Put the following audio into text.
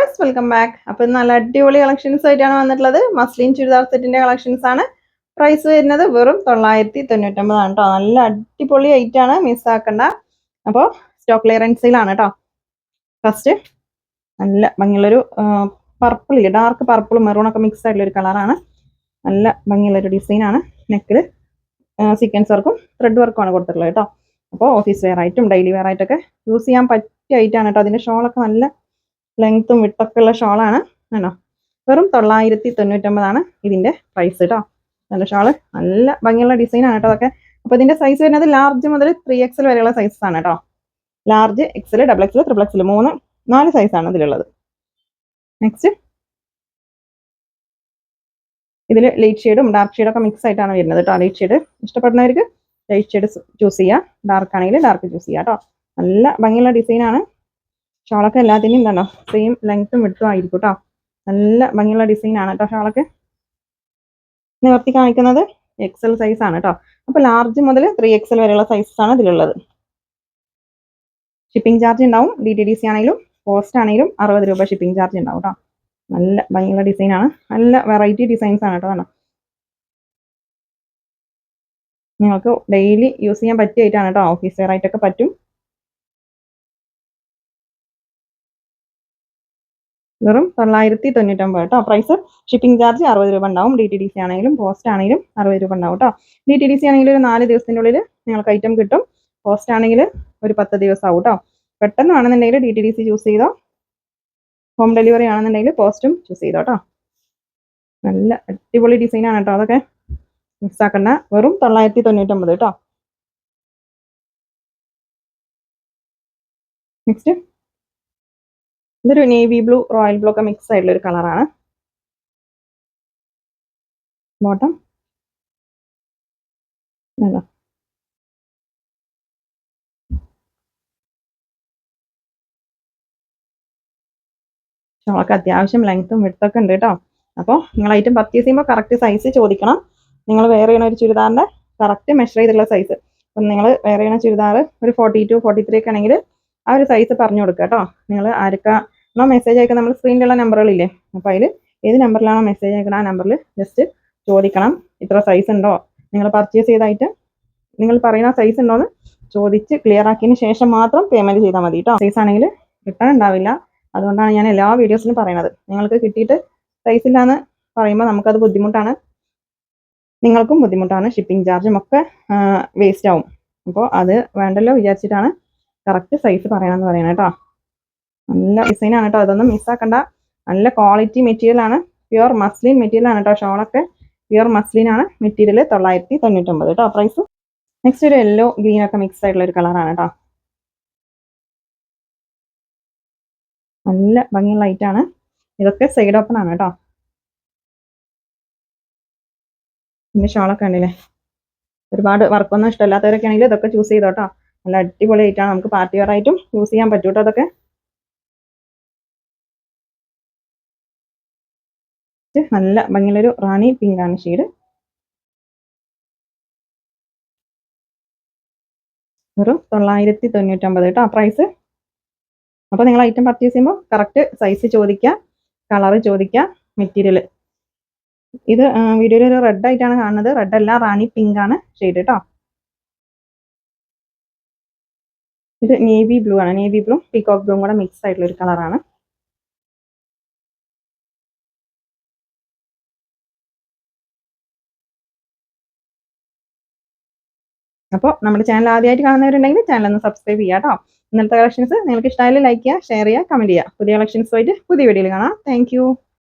Viewers welcome back അപ്പോൾ ഇന്ന് നല്ല അടിപൊളി കളക്ഷൻസ് ആയിട്ടാണ് വന്നിട്ടുള്ളത്. മസ്ലിൻ ചുരിദാർ സെറ്റിന്റെ കളക്ഷൻസ് ആണ്. പ്രൈസ് വരുന്നത് വെറും തൊള്ളായിരത്തി തൊണ്ണൂറ്റൊമ്പതാണ് കേട്ടോ നല്ല അടിപൊളി ഐറ്റം ആണ്. മിസ്സാക്കണ്ട അപ്പോൾ സ്റ്റോക്ക് ക്ലിയറൻസിലാണ് കേട്ടോ ഫസ്റ്റ് നല്ല ഭംഗിയുള്ളൊരു പർപ്പിൾ ഡാർക്ക് പർപ്പിളും മെറൂണൊക്കെ മിക്സ് ആയിട്ടുള്ള ഒരു കളറാണ് നല്ല ഭംഗിയുള്ളൊരു ഡിസൈനാണ് നെക്കിൽ സീക്വൻസ് വർക്കും ത്രെഡ് വർക്കും ആണ് കൊടുത്തിട്ടുള്ളത് കേട്ടോ അപ്പോൾ ഓഫീസ് വെയർ ആയിട്ടും ഡെയിലി വെയർ ആയിട്ടൊക്കെ യൂസ് ചെയ്യാൻ പറ്റിയ ഐറ്റാണ് കേട്ടോ അതിന്റെ ഷോളൊക്കെ നല്ല ലെങ്ത്തും വിട്ടൊക്കെ ഉള്ള ഷോളാണ് ആണോ. വെറും തൊള്ളായിരത്തി തൊണ്ണൂറ്റൊമ്പതാണ് ഇതിന്റെ പ്രൈസ് കേട്ടോ നല്ല ഷോൾ നല്ല ഭംഗിയുള്ള ഡിസൈനാണ് കേട്ടോ അതൊക്കെ. അപ്പോൾ ഇതിന്റെ സൈസ് വരുന്നത് ലാർജ് മുതൽ ത്രീ എക്സൽ വരെയുള്ള സൈസസ് ആണ് കേട്ടോ large XL double XL triple XL മൂന്ന് നാല് സൈസാണ് ഇതിലുള്ളത്. നെക്സ്റ്റ് ഇതിൽ ലൈറ്റ് ഷെയ്ഡും ഡാർക്ക് ഷെയ്ഡും ഒക്കെ മിക്സ് ആയിട്ടാണ് വരുന്നത് കേട്ടോ ലൈറ്റ് ഷെയ്ഡ് ഇഷ്ടപ്പെടുന്നവർക്ക് ലൈറ്റ് ഷെയ്ഡ് ചൂസ് ചെയ്യുക ഡാർക്ക് ആണെങ്കിൽ ഡാർക്ക് ചൂസ് ചെയ്യുക കേട്ടോ നല്ല ഭംഗിയുള്ള ഡിസൈനാണ് ഷോളൊക്കെ എല്ലാത്തിനും എന്താണോ സെയിം ലെങ്ത്തും വിടുത്തും ആയിരിക്കും കേട്ടോ നല്ല ഭംഗിയുള്ള ഡിസൈൻ ആണ് കേട്ടോ ഷോളൊക്കെ. നിവർത്തി കാണിക്കുന്നത് എക്സൽ സൈസ് ആണ് കേട്ടോ അപ്പോൾ ലാർജ് മുതൽ ത്രീ എക്സൽ വരെയുള്ള സൈസസ് ആണ് ഇതിലുള്ളത്. ഷിപ്പിംഗ് ചാർജ് ഉണ്ടാവും. ഡി ടി ഡി സി ആണെങ്കിലും പോസ്റ്റ് ആണെങ്കിലും അറുപത് രൂപ ഷിപ്പിംഗ് ചാർജ് ഉണ്ടാവും കേട്ടോ നല്ല ഭംഗിയുള്ള ഡിസൈൻ ആണ്. നല്ല വെറൈറ്റി ഡിസൈൻസ് ആണ് കേട്ടോ നിങ്ങൾക്ക് ഡെയിലി യൂസ് ചെയ്യാൻ പറ്റിയായിട്ടാണ് കേട്ടോ ഓഫീസ് വെയർ ആയിട്ടൊക്കെ പറ്റും. വെറും തൊള്ളായിരത്തി തൊണ്ണൂറ്റൊമ്പത് കേട്ടോ പ്രൈസ് ഷിപ്പിംഗ് ചാർജ് അറുപത് രൂപ ഉണ്ടാവും. ഡി ടി ഡി സി ആണെങ്കിലും പോസ്റ്റ് ആണെങ്കിലും അറുപത് രൂപ ഉണ്ടാവും കേട്ടോ ഡി ടി ഡി സി ആണെങ്കിൽ ഒരു നാല് ദിവസത്തിനുള്ളിൽ നിങ്ങൾക്ക് ഐറ്റം കിട്ടും. പോസ്റ്റ് ആണെങ്കിൽ ഒരു പത്ത് ദിവസം ആവും കേട്ടോ പെട്ടെന്ന് ആണെന്നുണ്ടെങ്കിൽ D T D C choose ചെയ്തോ? ഹോം ഡെലിവറി ആണെന്നുണ്ടെങ്കിൽ പോസ്റ്റും ചൂസ് ചെയ്തോ കേട്ടോ നല്ല അടിപൊളി ഡിസൈനാണ് കേട്ടോ അതൊക്കെ. മിസ്സാക്കണ്ട വെറും തൊള്ളായിരത്തി തൊണ്ണൂറ്റൊമ്പത് കേട്ടോ നെക്സ്റ്റ് ഇതൊരു നേവി ബ്ലൂ റോയൽ ബ്ലൂ ഒക്കെ മിക്സ് ആയിട്ടുള്ള ഒരു കളറാണ് ബോട്ടം അല്ല ഷോളൊക്കെ അത്യാവശ്യം ലെങ്ത്തും വിടുത്തൊക്കെ ഉണ്ട് കേട്ടോ. അപ്പോൾ നിങ്ങൾ ഐറ്റം പർച്ചേസ് ചെയ്യുമ്പോൾ കറക്റ്റ് സൈസ് ചോദിക്കണം. നിങ്ങൾ വേറെ ചെയ്യണ ഒരു ചുരിദാറിന്റെ കറക്റ്റ് മെഷർ ചെയ്തിട്ടുള്ള സൈസ് അപ്പം നിങ്ങൾ വേറെ ചെയ്യണ ചുരിദാർ ഒരു ഫോർട്ടി ടു ഫോർട്ടി ത്രീ ഒക്കെ ആണെങ്കിൽ ആ ഒരു സൈസ് പറഞ്ഞു കൊടുക്കുക കേട്ടോ. നിങ്ങൾ ആർക്കാണോ മെസ്സേജ് അയക്കുക നമ്മൾ സ്ക്രീനിലുള്ള നമ്പറുകളില്ലേ അപ്പോൾ അതിൽ ഏത് നമ്പറിലാണോ മെസ്സേജ് അയക്കുന്നത് ആ നമ്പറിൽ ജസ്റ്റ് ചോദിക്കണം. ഇത്ര സൈസ് ഉണ്ടോ? നിങ്ങൾ പർച്ചേസ് ചെയ്തായിട്ട് നിങ്ങൾ പറയുന്ന സൈസ് ഉണ്ടോ എന്ന് ചോദിച്ച് ക്ലിയർ ആക്കിയതിന് ശേഷം മാത്രം പേയ്മെന്റ് ചെയ്താൽ മതി കേട്ടോ സൈസ് ആണെങ്കിൽ റിട്ടേൺ ഉണ്ടാവില്ല. അതുകൊണ്ടാണ് ഞാൻ എല്ലാ വീഡിയോസിലും പറയുന്നത്. നിങ്ങൾക്ക് കിട്ടിയിട്ട് സൈസ് ഇല്ലാന്ന് പറയുമ്പോൾ നമുക്കത് ബുദ്ധിമുട്ടാണ്. നിങ്ങൾക്കും ബുദ്ധിമുട്ടാണ്. ഷിപ്പിംഗ് ചാർജും ഒക്കെ വേസ്റ്റ് ആവും. അപ്പോൾ അത് വേണ്ടല്ലോ വിചാരിച്ചിട്ടാണ് കറക്റ്റ് സൈസ് പറയണമെന്ന് പറയണം കേട്ടോ നല്ല ഡിസൈനാണ് കേട്ടോ. അതൊന്നും മിസ്സാക്കണ്ട നല്ല ക്വാളിറ്റി മെറ്റീരിയൽ ആണ്. പ്യുവർ മസ്ലിൻ മെറ്റീരിയൽ ആണ് കേട്ടോ ഷോളൊക്കെ. പ്യുവർ മസ്ലിൻ ആണ് മെറ്റീരിയൽ തൊള്ളായിരത്തി തൊണ്ണൂറ്റൊമ്പത് കേട്ടോ പ്രൈസ് നെക്സ്റ്റ് ഒരു യെല്ലോ ഗ്രീൻ ഒക്കെ മിക്സ് ആയിട്ടുള്ള ഒരു കളറാണ് കേട്ടോ. നല്ല ഭംഗിയുള്ള ആണ്. ഇതൊക്കെ സൈഡ് ഓപ്പൺ ആണ് കേട്ടോ. പിന്നെ ഷോളൊക്കെ ഉണ്ടല്ലേ ഒരുപാട് വർക്കൊന്നും ഇഷ്ടമില്ലാത്തവരൊക്കെ ആണെങ്കിൽ ഇതൊക്കെ ചൂസ് ചെയ്തോട്ടോ നല്ല അടിപൊളി ആയിട്ടാണ് നമുക്ക് പാർട്ടി വെയർ ആയിട്ടും യൂസ് ചെയ്യാൻ പറ്റൂട്ടോ അതൊക്കെ. നല്ല ഭംഗിയുള്ളൊരു റാണി പിങ്ക് ആണ് ഷെയ്ഡ് വെറും തൊള്ളായിരത്തി തൊണ്ണൂറ്റൊമ്പത് കേട്ടോ പ്രൈസ് അപ്പോൾ നിങ്ങൾ ഐറ്റം പർച്ചേസ് ചെയ്യുമ്പോൾ കറക്റ്റ് സൈസ് ചോദിക്കുക കളറ് ചോദിക്കുക മെറ്റീരിയൽ ഇത് വീഡിയോയിൽ ഒരു റെഡ് ആയിട്ടാണ് കാണുന്നത്. റെഡ് അല്ല റാണി പിങ്ക് ആണ് ഷെയ്ഡ് കേട്ടോ. ഇത് നേവി ബ്ലൂ ആണ്. നേവി ബ്ലൂ പീകോക്ക് ബ്ലൂ കൂടെ മിക്സ് ആയിട്ടുള്ള ഒരു കളറാണ് അപ്പോൾ നമ്മുടെ ചാനൽ ആദ്യമായിട്ട് കാണുന്നവരുണ്ടെങ്കിൽ ചാനൽ ഒന്ന് സബ്സ്ക്രൈബ് ചെയ്യുക കേട്ടോ ഇന്നത്തെ കളക്ഷൻസ് നിങ്ങൾക്ക് ഇഷ്ടമായാലും ലൈക്ക് ചെയ്യുക ഷെയർ ചെയ്യുക കമന്റ് ചെയ്യുക. പുതിയ കളക്ഷൻസുമായിട്ട് പുതിയ വീഡിയോയിൽ കാണാം. താങ്ക്